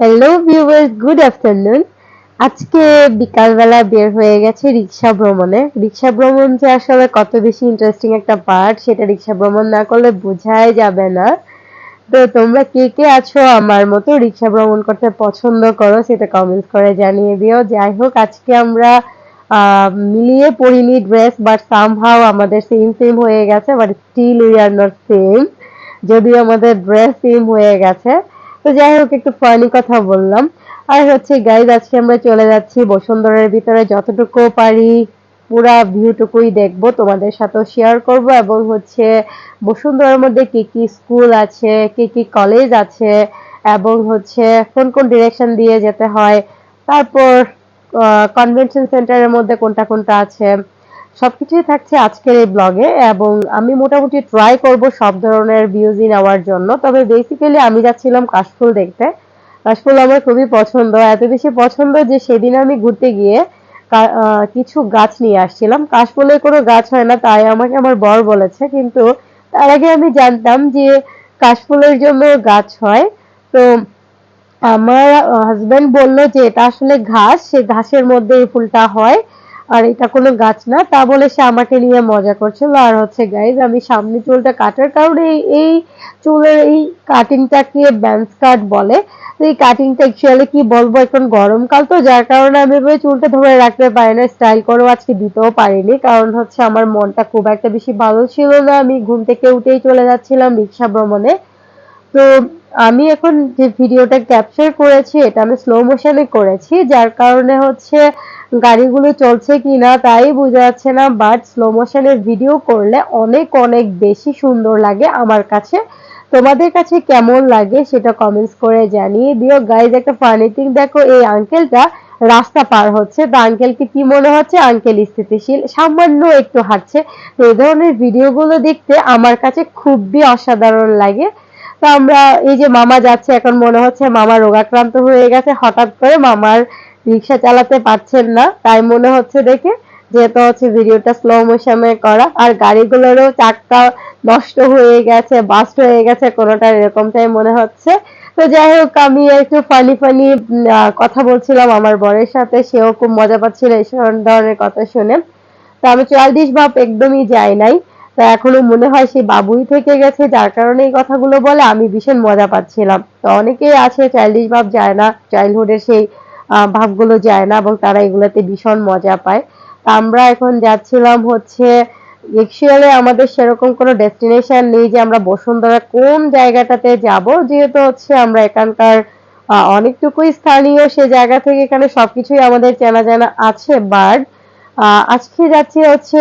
Hello viewers good afternoon আজকে বিকালবেলা বের হয়ে গেছে রিক্সা ভ্রমণে। রিক্সা ভ্রমণ যে আসলে কত বেশি ইন্টারেস্টিং একটা পার্ট সেটা রিক্সা ভ্রমণ না করলে বোঝাই যাবে না। তো তোমরা কে কে আছো আমার মতো রিক্সা ভ্রমণ করতে পছন্দ করো, সেটা কমেন্ট করে জানিয়ে দিও। যাই হোক, আজকে আমরা মিলিয়ে পরিনি ড্রেস বাট সামহাও আমাদের সেম সেম হয়ে গেছে but still we are not same যদিও আমাদের ড্রেস সেম হয়ে গেছে। তো যাই হোক, একটু ফানি কথা বললাম। আর হচ্ছে গাইজ আজকে আমরা চলে যাচ্ছি বসুন্ধরার ভিতরে। যতটুকু পারি পুরা ভিউটুকুই দেখব, তোমাদের সাথেও শেয়ার করব। এবং হচ্ছে, বসুন্ধরার মধ্যে কি কি স্কুল আছে, কি কি কলেজ আছে, এবং হচ্ছে, কোন কোন ডিরেকশন দিয়ে যেতে হয়। তারপর কনভেনশন সেন্টারের মধ্যে কোনটা কোনটা আছে। সবকিছুই থাকছে আজকের এই ব্লগে এবং আমি মোটামুটি ট্রাই করব সব ধরনের ভিউজই নেওয়ার জন্য। তবে বেসিক্যালি আমি যাচ্ছিলাম কাশফুল দেখতে। কাশফুল আমার খুবই পছন্দ। এত বেশি পছন্দ যে সেদিন আমি ঘুরতে গিয়ে কিছু গাছ নিয়ে আসছিলাম। কাশফুলের কোনো গাছ হয় না, তাই আমাকে আমার বর বলেছে। কিন্তু তার আগে আমি জানতাম যে কাশফুলের জন্য গাছ হয়। তো আমার হাজবেন্ড বলল যে এটা আসলে ঘাস, সে ঘাসের মধ্যে এই ফুলটা হয়। আর এটা কোনো গাছ না, তা বলে সে আমাকে নিয়ে মজা করছিল আর হচ্ছে গাইজ আমি সামনে চুলটা কাটার কারণে এই- চুলের এই কাটিংটাকে ব্যান্স কাট বলে। এই কাটিংটা অ্যাকচুয়ালি কি বলব, এখন গরমকাল তো, যার কারণে আমি চুলটা ধরে রাখতে পারি না স্টাইল করেও আজকে দিতেও পারিনি। কারণ হচ্ছে আমার মনটা খুব একটা বেশি ভালো ছিল না, আমি ঘুম থেকে উঠেই চলে যাচ্ছিলাম রিক্সা ভ্রমণে। তো আমি এখন যে ভিডিওটা ক্যাপচার করেছি, এটা আমি স্লো মোশনে করেছি, যার কারণে হচ্ছে গাড়িগুলো চলছে কিনা তাই বোঝা যাচ্ছে না বাট স্লো মোশনের ভিডিও করলে অনেক অনেক বেশি সুন্দর লাগে আমার কাছে। তোমাদের কাছে কেমন লাগে সেটা কমেন্টস করে জানিয়ে দিও। গাইজ একটা ফানি থিং দেখো এই আঙ্কেলটা রাস্তা পার হচ্ছে। তো আঙ্কেলকে কি মনে হচ্ছে? আঙ্কেল স্থিতিশীল, সামান্য একটু হাঁটছে। তো এই ধরনের ভিডিওগুলো দেখতে আমার কাছে খুবই অসাধারণ লাগে। তো আমরা এই যে মামা যাচ্ছে, এখন মনে হচ্ছে মামা রোগাক্রান্ত হয়ে গেছে। হঠাৎ করে মামার রিক্সা চালাতে পারছেন না, তাই মনে হচ্ছে দেখে যেহেতু হচ্ছে ভিডিওটা স্লো মোশনে করা, আর গাড়িগুলোরও চাক্কা নষ্ট হয়ে গেছে বাস্ট হয়ে গেছে কোনোটা এরকমটাই মনে হচ্ছে। তো যাই হোক, আমি একটু ফানি ফানি কথা বলছিলাম আমার বরের সাথে, সেও খুব মজা পাচ্ছিল এই ধরনের কথা শুনে। তো আমি চালদিস ভাব একদমই যাই নাই। তো এখনও মনে হয় সেই বাবুই থেকে গেছে, যার কারণে এই কথাগুলো বলে আমি ভীষণ মজা পাচ্ছিলাম। তো অনেকেই আছে চাইল্ডিশ ভাব যায় না চাইল্ডহুডের সেই ভাবগুলো যায় না এবং তারা এগুলোতে ভীষণ মজা পায়। তা আমরা এখন যাচ্ছিলাম হচ্ছে অ্যাকচুয়ালি আমাদের সেরকম কোনো ডেস্টিনেশন নেই যে আমরা বসুন্ধরা কোন জায়গাটাতে যাব, যেহেতু হচ্ছে আমরা এখানকার অনেকটুকুই স্থানীয় সে জায়গা থেকে এখানে সবকিছুই আমাদের চেনা জানা আছে বাট আজকে যাচ্ছি হচ্ছে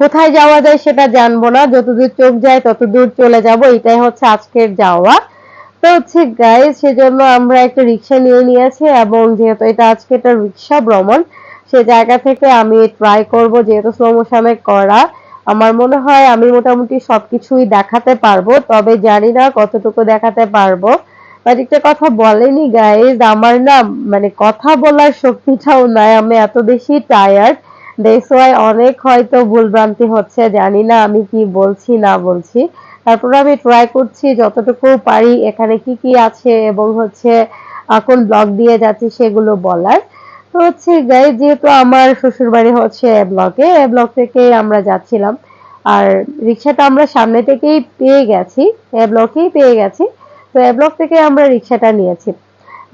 কোথায় যাওয়া যায় সেটা জানব না, যতদূর চোখ যায় ততদূর চলে যাব, এটাই হচ্ছে আজকের যাওয়া। তো হচ্ছে গাইজ সেজন্য আমরা একটা রিক্সা নিয়ে নিয়েছি এবং যেহেতু এটা আজকে একটা রিক্সা ভ্রমণ, সে জায়গা থেকে আমি ট্রাই করব যেহেতু স্লো করা। আমার মনে হয় আমি মোটামুটি সবকিছুই দেখাতে পারব, তবে জানি না কতটুকু দেখাতে পারব। বাট একটা কথা বলেনি গাইজ আমার না মানে কথা বলার শক্তিটাও নাই, আমি এত বেশি টায়ার্ড ওয়াই অনেক হয়তো ভুলভ্রান্তি হচ্ছে, জানি না আমি কি বলছি, না বলছি। তারপর আমি ট্রাই করছি যতটুকু পারি এখানে কি কি আছে এবং হচ্ছে কোন ব্লগ দিয়ে যাচ্ছি সেগুলো বলার। তো হচ্ছে গাই যেহেতু আমার শ্বশুর বাড়ি হচ্ছে এ ব্লকে এ ব্লক থেকে আমরা যাচ্ছিলাম। আর রিক্সাটা আমরা সামনে থেকেই পেয়ে গেছি, এ ব্লকেই পেয়ে গেছি। তো এ ব্লক থেকে আমরা রিক্সাটা নিয়েছি।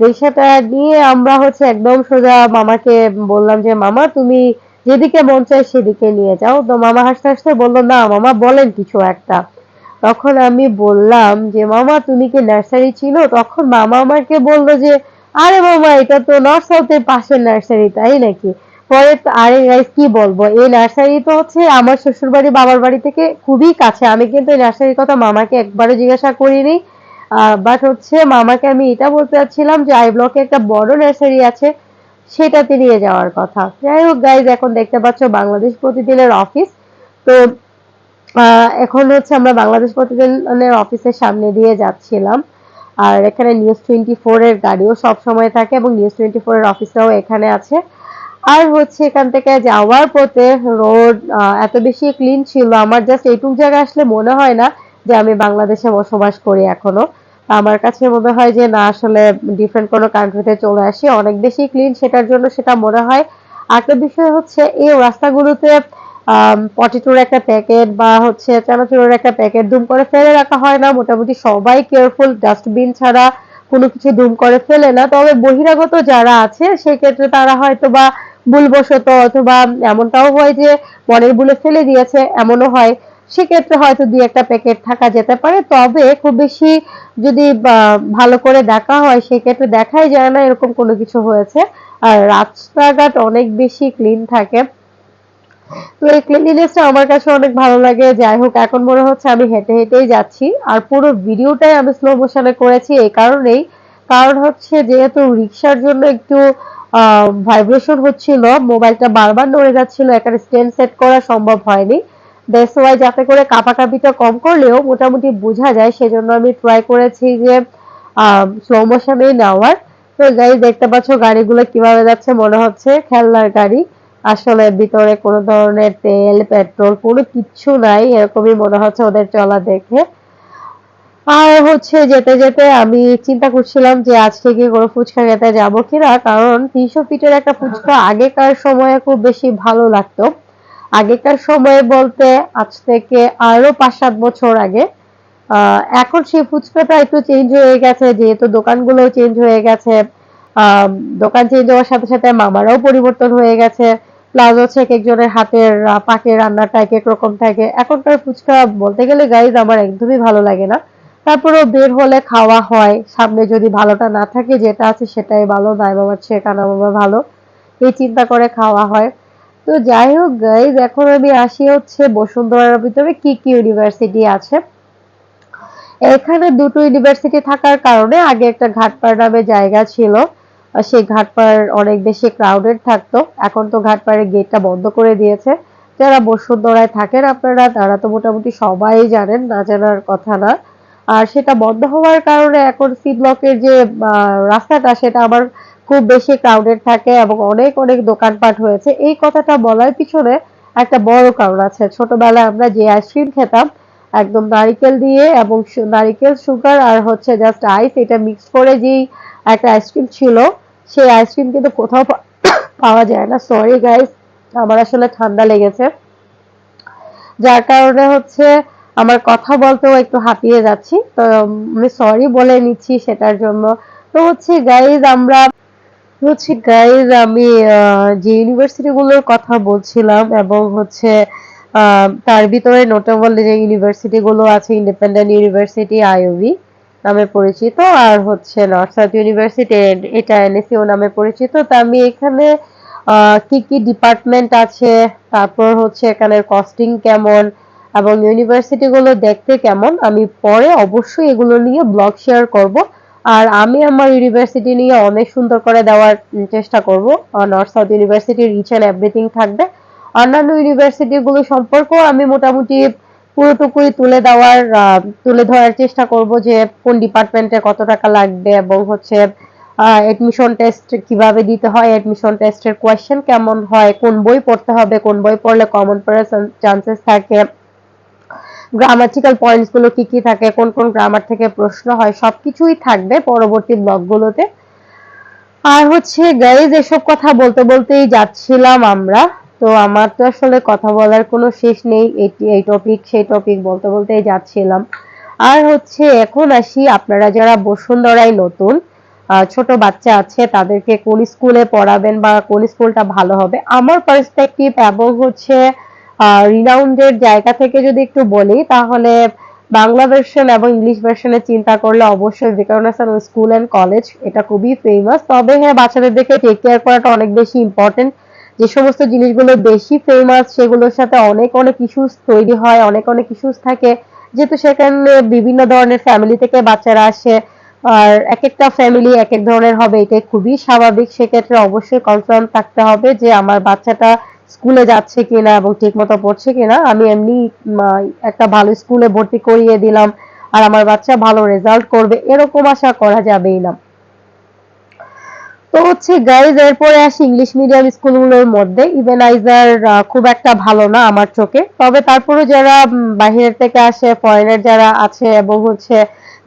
রিক্সাটা নিয়ে আমরা হচ্ছে একদম সোজা মামাকে বললাম যে, মামা, তুমি যেদিকে মন চায় সেদিকে নিয়ে যাও। তো মামা হাসতে হাসতে বলল, না, মামা বলেন কিছু একটা। তখন আমি বললাম যে, মামা, তুমি কি নার্সারি ছিল? তখন মামা আমাকে বলল যে, আরে মামা, এটা তো নর্থ সাউথের পাশের নার্সারি, তাই নাকি? পরে আরে গাইস কি বলব? এই নার্সারি তো হচ্ছে আমার শ্বশুর বাড়ি বাবার বাড়ি থেকে খুবই কাছে। আমি কিন্তু এই নার্সারির কথা মামাকে একবারও জিজ্ঞাসা করিনি। বাট হচ্ছে মামাকে আমি এটা বলতে চাচ্ছিলাম যে, আই ব্লকে একটা বড় নার্সারি আছে, সেটাতে নিয়ে যাওয়ার কথা। যাই হোক গাইজ এখন দেখতে পাচ্ছ বাংলাদেশ প্রতিদিনের অফিস। তো এখন হচ্ছে আমরা বাংলাদেশ প্রতিদিনের অফিসের সামনে দিয়ে যাচ্ছিলাম। আর এখানে নিউজ টোয়েন্টি ফোর এর গাড়িও সব সময় থাকে এবং নিউজ টোয়েন্টি ফোর এর অফিসটাও এখানে আছে। আর হচ্ছে এখান থেকে যাওয়ার পথে রোড এত বেশি ক্লিন ছিল। আমার জাস্ট এইটুক জায়গা আসলে মনে হয় না যে আমি বাংলাদেশে বসবাস করি এখনও। আমার কাছে মনে হয় যে না, আসলে ডিফারেন্ট কোনো কান্ট্রিতে চলে আসি। অনেক বেশি ক্লিন সেটার জন্য সেটা মনে হয়। আরেকটা বিষয় হচ্ছে এই রাস্তাগুলোতে পটেটোর একটা প্যাকেট বা হচ্ছে চানাচুরের একটা প্যাকেট দুম করে ফেলে রাখা হয় না। মোটামুটি সবাই কেয়ারফুল, ডাস্টবিন ছাড়া কোনো কিছু দুম করে ফেলে না। তবে বহিরাগত যারা আছে, সেক্ষেত্রে তারা হয়তো বা ভুলবশত অথবা এমনটাও হয় যে মনের ভুলে ফেলে দিয়েছে, এমনও হয়। সেক্ষেত্রে হয়তো দুই একটা প্যাকেট থাকা যেতে পারে। তবে খুব বেশি যদি ভালো করে দেখা হয়, সেক্ষেত্রে দেখাই যায় না এরকম কোনো কিছু হয়েছে। আর রাস্তাঘাট অনেক বেশি ক্লিন থাকে। তো এই ক্লিনলিনেসটা আমার কাছে অনেক ভালো লাগে। যাই হোক, এখন মনে হচ্ছে আমি হেঁটে হেঁটেই যাচ্ছি। আর পুরো ভিডিওটাই আমি স্লো মোশনে করেছি এই কারণেই। কারণ হচ্ছে যেহেতু রিক্সার জন্য একটু ভাইব্রেশন হচ্ছিল, মোবাইলটা বারবার নড়ে যাচ্ছিল এখানে স্ট্যান্ড সেট করা সম্ভব হয়নি। দ্যাটস ওয়াই যাতে করে কাঁপাকাঁপিটা কম করলেও মোটামুটি বোঝা যায়, সেজন্য আমি ট্রাই করেছি যে স্লো মোশনেই নেওয়ার। তো গাড়ি দেখতে পাচ্ছ গাড়িগুলো কীভাবে যাচ্ছে, মনে হচ্ছে খেলনার গাড়ি। আসলে ভিতরে কোনো ধরনের তেল, পেট্রোল কোনো কিচ্ছু নাই, এরকমই মনে হচ্ছে ওদের চলা দেখে। আর হচ্ছে যেতে যেতে আমি চিন্তা করছিলাম যে আজকে কি কোনো ফুচকা খেতে যাব কিনা, কারণ তিনশো ফিটের একটা ফুচকা আগেকার সময়ে খুব বেশি ভালো লাগতো। আগেকার সময়ে বলতে আজ থেকে আরও পাঁচ সাত বছর আগে। এখন সেই ফুচকাটা একটু চেঞ্জ হয়ে গেছে, যেহেতু দোকানগুলো চেঞ্জ হয়ে গেছে। দোকান চেঞ্জ হওয়ার সাথে সাথে মামারাও পরিবর্তন হয়ে গেছে। প্লাস হচ্ছে এক একজনের হাতের পাকের রান্নাটা এক এক রকম থাকে। এখনকার ফুচকা বলতে গেলে গাইজ আমার একদমই ভালো লাগে না। তারপরেও বের হলে খাওয়া হয়। সামনে যদি ভালোটা না থাকে, যেটা আছে সেটাই ভালো নাই বাবার চেয়ে কানা বাবা ভালো। এই চিন্তা করে খাওয়া হয়। তো যাই হোক গাইজ এখন আমি আসি হচ্ছে বসুন্ধরার ভিতরে কি কি ইউনিভার্সিটি আছে। এখানে দুটো ইউনিভার্সিটি থাকার কারণে আগে একটা ঘাটপাড় নামে জায়গা ছিল। সেই ঘাটপাড় অনেক বেশি ক্রাউডেড থাকতো। এখন তো ঘাটপাড়ের গেটটা বন্ধ করে দিয়েছে। যারা বসুন্ধরায় থাকেন আপনারা, তারা তো মোটামুটি সবাই জানেন, না জানার কথা না। আর সেটা বন্ধ হওয়ার কারণে এখন সি ব্লকের যে রাস্তাটা, সেটা আমার খুব বেশি ক্রাউডেড থাকে এবং অনেক অনেক দোকানপাট হয়েছে। এই কথাটা বলার পিছনে একটা বড় কারণ আছে। ছোটবেলায় আমরা যে আইসক্রিম খেতাম, একদম নারিকেল দিয়ে এবং নারিকেল সুগার আর হচ্ছে জাস্ট আইস এটা মিক্স করে যেই একটা আইসক্রিম ছিল সেই আইসক্রিম কিন্তু কোথাও পাওয়া যায় না। সরি গাইস আমার আসলে ঠান্ডা লেগেছে। যার কারণে হচ্ছে আমার কথা বলতেও একটু হাঁপিয়ে যাচ্ছি। তো আমি সরি বলে নিচ্ছি সেটার জন্য। তো হচ্ছে গাইজ আমরা হচ্ছে গাইজ আমি যে ইউনিভার্সিটি গুলোর কথা বলছিলাম এবং হচ্ছে তার ভিতরে নোটেবল যে ইউনিভার্সিটি গুলো আছে ইন্ডিপেন্ডেন্ট ইউনিভার্সিটি আইওভি নামে পরিচিত, আর হচ্ছে নর্থ সাউথ ইউনিভার্সিটি এটা এনএসইউ নামে পরিচিত। তা আমি এখানে কি কি ডিপার্টমেন্ট আছে, তারপর হচ্ছে এখানে কস্টিং কেমন, এবং ইউনিভার্সিটি গুলো দেখতে কেমন, আমি পরে অবশ্যই এগুলো নিয়ে ব্লগ শেয়ার করব। আর আমি আমার ইউনিভার্সিটি নিয়ে অনেক সুন্দর করে দেওয়ার চেষ্টা করব। নর্থ সাউথ ইউনিভার্সিটির রিচ অ্যান্ড এভরিথিং থাকবে। অন্যান্য ইউনিভার্সিটি গুলো সম্পর্কেও আমি মোটামুটি পুরোটুকুই তুলে দেওয়ার তুলে ধরার চেষ্টা করব যে কোন ডিপার্টমেন্টে কত টাকা লাগবে এবং হচ্ছে এডমিশন টেস্ট কীভাবে দিতে হয় এডমিশন টেস্টের কোয়েশ্চেন কেমন হয়, কোন বই পড়তে হবে, কোন বই পড়লে কমন পড়ার চান্সেস থাকে গ্রামাটিক্যাল পয়েন্টসগুলো কি কি থাকে, কোন কোন গ্রামার থেকে প্রশ্ন হয়, সবকিছুই থাকবে পরবর্তী ব্লগগুলোতে আর হচ্ছে গাইজ এসব কথা বলতে বলতেই যাচ্ছিলাম আমরা। তো আমার তো আসলে কথা বলার কোনো শেষ নেই এই টপিক সেই টপিক বলতে বলতেই যাচ্ছিলাম। আর হচ্ছে এখন আসি, আপনারা যারা বসুন্ধরায় নতুন ছোট বাচ্চা আছে, তাদেরকে কোন স্কুলে পড়াবেন বা কোন স্কুলটা ভালো হবে? আমার পার্সপেক্টিভ এবং হচ্ছে রিনাউন্ডের জায়গা থেকে যদি একটু বলি, তাহলে বাংলা ভার্সন এবং ইংলিশ ভার্সনে চিন্তা করলে অবশ্যই বিকারুনাসান স্কুল অ্যান্ড কলেজ এটা খুবই ফেমাস তবে হ্যাঁ বাচ্চাদের দেখে টেক কেয়ার করাটা অনেক বেশি ইম্পর্টেন্ট যে সমস্ত জিনিসগুলো বেশি ফেমাস সেগুলোর সাথে অনেক অনেক ইস্যুস তৈরি হয়, অনেক অনেক ইস্যুস থাকে। যেহেতু সেখানে বিভিন্ন ধরনের ফ্যামিলি থেকে বাচ্চারা আসে, আর এক একটা ফ্যামিলি এক এক ধরনের হবে এটা খুবই স্বাভাবিক। সেক্ষেত্রে অবশ্যই কনসার্ন থাকতে হবে যে আমার বাচ্চাটা স্কুলে যাচ্ছে কিনা এবং ঠিক মতো পড়ছে কিনা। আমি এমনি একটা ভালো স্কুলে ভর্তি করিয়ে দিলাম, আর আমার বাচ্চা ভালো রেজাল্ট করবে, এরকম আশা করা যাবেই না। তো হচ্ছে গাইজ এরপরে আসি ইংলিশ মিডিয়াম স্কুলগুলোর মধ্যে। ইভেনাইজার খুব একটা ভালো না আমার চোখে। তবে তারপরে যারা বাহিরের থেকে আসে ফরেনার যারা আছে এবং হচ্ছে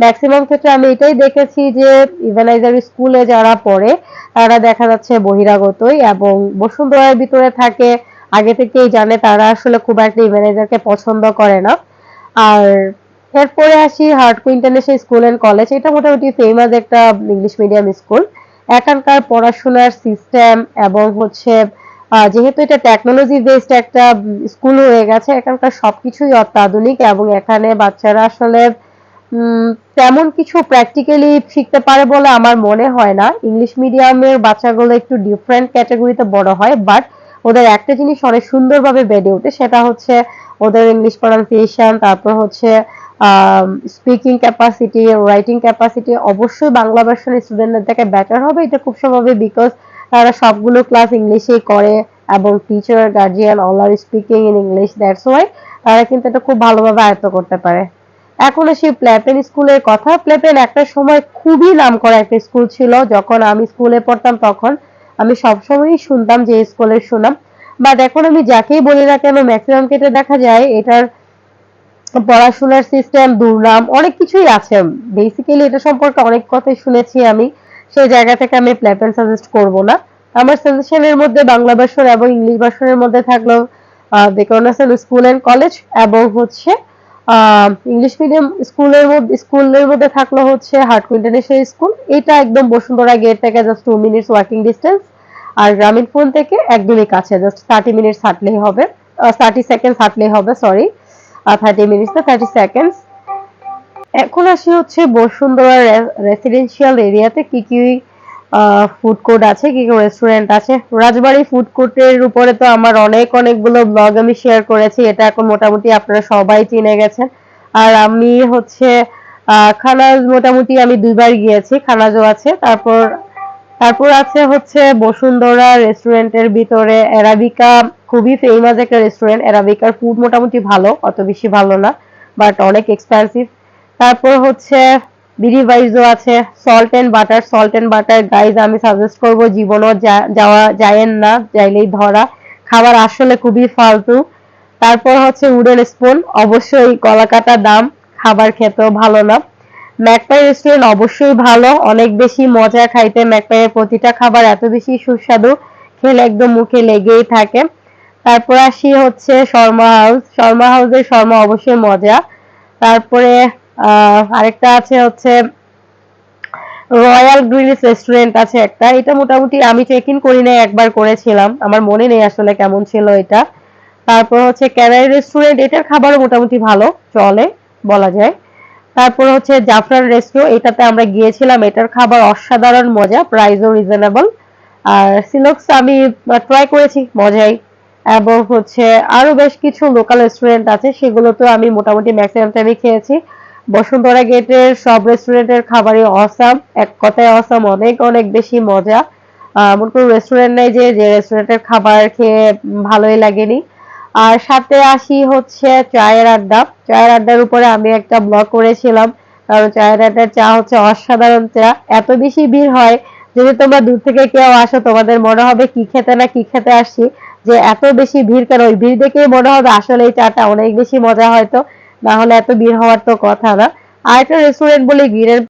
ম্যাক্সিমাম ক্ষেত্রে আমি এটাই দেখেছি যে ইভেনাইজার স্কুলে যারা পড়ে, তারা দেখা যাচ্ছে বহিরাগতই এবং বসুন্ধরার ভিতরে থাকে। আগে থেকেই জানে তারা আসলে খুব একটা ইভেনাইজারকে পছন্দ করে না। আর এরপরে আসি Hartco international school and college এটা মোটামুটি ফেমাস একটা ইংলিশ মিডিয়াম স্কুল এখানকার পড়াশোনার সিস্টেম এবং হচ্ছে যেহেতু এটা টেকনোলজি বেসড একটা স্কুল হয়ে গেছে, এখানকার সবকিছুই অত্যাধুনিক এবং এখানে বাচ্চারা আসলে তেমন কিছু প্র্যাকটিক্যালি শিখতে পারে বলে আমার মনে হয় না। ইংলিশ মিডিয়ামের বাচ্চাগুলো একটু ডিফারেন্ট ক্যাটাগরিতে বড় হয় বাট ওদের একটা জিনিস অনেক সুন্দরভাবে বেড়ে ওঠে, সেটা হচ্ছে ওদের ইংলিশ প্রনাউন্সিয়েশন তারপর হচ্ছে স্পিকিং ক্যাপাসিটি রাইটিং ক্যাপাসিটি অবশ্যই বাংলা ভার্সনের স্টুডেন্টদের থেকে বেটার হবে। এটা খুব স্বাভাবিক বিকজ তারা সবগুলো ক্লাস ইংলিশেই করে এবং teacher guardian all are speaking in English that's why তারা কিন্তু এটা খুব ভালোভাবে আয়ত্ত করতে পারে। এখন আসি প্লেপেন স্কুলের কথা। প্লেপেন একটা সময় খুবই নাম করা একটা স্কুল ছিল। যখন আমি স্কুলে পড়তাম তখন আমি সবসময়ই শুনতাম যে স্কুলের সুনাম। বাট এখন আমি যাকেই বলি না কেন ম্যাক্সিমাম ক্ষেত্রে দেখা যায়, এটার পড়াশোনার সিস্টেম দুর্নাম, অনেক কিছুই আছে। বেসিক্যালি এটা সম্পর্কে অনেক কথাই শুনেছি আমি। সেই জায়গা থেকে আমি প্লেপেন সাজেস্ট করব না। আমার সাজেশনের মধ্যে বাংলা ভার্সন এবং ইংলিশ ভার্সনের মধ্যে থাকল বেকরনাসন স্কুল এন্ড কলেজ এবং হচ্ছে ইংলিশ মিডিয়াম স্কুলের মধ্যে স্কুলের মধ্যে থাকল হচ্ছে হার্টকো ইন্টারন্যাশনাল স্কুল এটা একদম বসুন্ধরা গেট থেকে just two minutes walking distance আর গ্রামীণ ফোন থেকে একদমই কাছে জাস্ট থার্টি মিনিটস হাঁটলেই হবে থার্টি সেকেন্ড হাঁটলেই হবে সরি থার্টি মিনিটস না থার্টি সেকেন্ডস এখন আসি হচ্ছে বসুন্ধরা রেসিডেন্সিয়াল এরিয়াতে কি কি ফুড কোর্ট আছে, কি কি রেস্টুরেন্ট আছে। রাজবাড়ি ফুড কোর্টের উপরে তো আমার অনেক অনেকগুলো ব্লগ আমি শেয়ার করেছি, এটা এখন মোটামুটি আপনারা সবাই চিনে গেছেন। আর আমি হচ্ছে খানাজ মোটামুটি আমি দুইবার গিয়েছি, খানাজও আছে। তারপর তারপর আছে হচ্ছে বসুন্ধরা রেস্টুরেন্টের ভিতরে অ্যারাবিকা, খুবই ফেমাস একটা রেস্টুরেন্ট অ্যারাবিকার ফুড মোটামুটি ভালো, অত বেশি ভালো না বাট অনেক এক্সপেন্সিভ তারপর হচ্ছে বিডি ভাইজও আছে salt and butter salt and butter guys আমি সাজেস্ট করব জীবনও যাওয়া যায়েন না, যাইলেই ধরা। খাবার আসলে খুবই ফালতু। তারপর হচ্ছে উডেন স্পুন অবশ্যই গলা কাটা দাম, খাবার খেতেও ভালো না। ম্যাকপাই রেস্টুরেন্ট অবশ্যই ভালো। অনেক বেশি মজা খাইতে ম্যাকপাইয়ের প্রতিটা খাবার এত বেশি সুস্বাদু। খেলে একদম মুখে লেগেই থাকে। তারপর আসি হচ্ছে শর্মা হাউস শর্মা হাউসের শর্মা অবশ্যই মজা। তারপরে আরেকটা আছে হচ্ছে রয়্যাল গ্রিলস রেস্টুরেন্ট আছে একটা। এটা মোটামুটি আমি চেক ইন করি নাই, একবার করেছিলাম। আমার মনে নেই আসলে কেমন ছিল এটা। তারপর হচ্ছে ক্যানারি রেস্টুরেন্ট এটার খাবারও মোটামুটি ভালো, চলে, বলা যায়। তারপর হচ্ছে জাফরান রেস্টো এটাতে আমরা গিয়েছিলাম, এটার খাবার অসাধারণ মজা, প্রাইসও রিজনেবল আর সিলক্স আমি ট্রাই করেছি, মজাই। এবং হচ্ছে আরও বেশ কিছু লোকাল রেস্টুরেন্ট আছে, সেগুলো তো আমি মোটামুটি ম্যাক্সিমাম টাইমে খেয়েছি। বসুন্ধরা গেটের সব রেস্টুরেন্টের খাবারই অসাম এক কথায় অসাম অনেক অনেক বেশি মজা। এমন কোনো রেস্টুরেন্ট নেই যে যে রেস্টুরেন্টের খাবার খেয়ে ভালোই লাগেনি। আর সাথে আসি হচ্ছে চায়ের আড্ডা। চায়ের আড্ডার উপরে আমি একটা ব্লগ করেছিলাম। কারণ চায়ের আড্ডার চা হচ্ছে অসাধারণ চা। এত বেশি ভিড় হয়, যদি তোমরা দূর থেকে কেউ আসো, তোমাদের মনে হবে কি খেতে না কি খেতে আসছি। যে এত বেশি ভিড় কেন? ওই ভিড় দেখেই মনে হবে আসলে এই চাটা অনেক বেশি মজা হয়তো। না হলে এত ভিড় হওয়ার তো কথা না। আর একটা রেস্টুরেন্ট বলে গিরের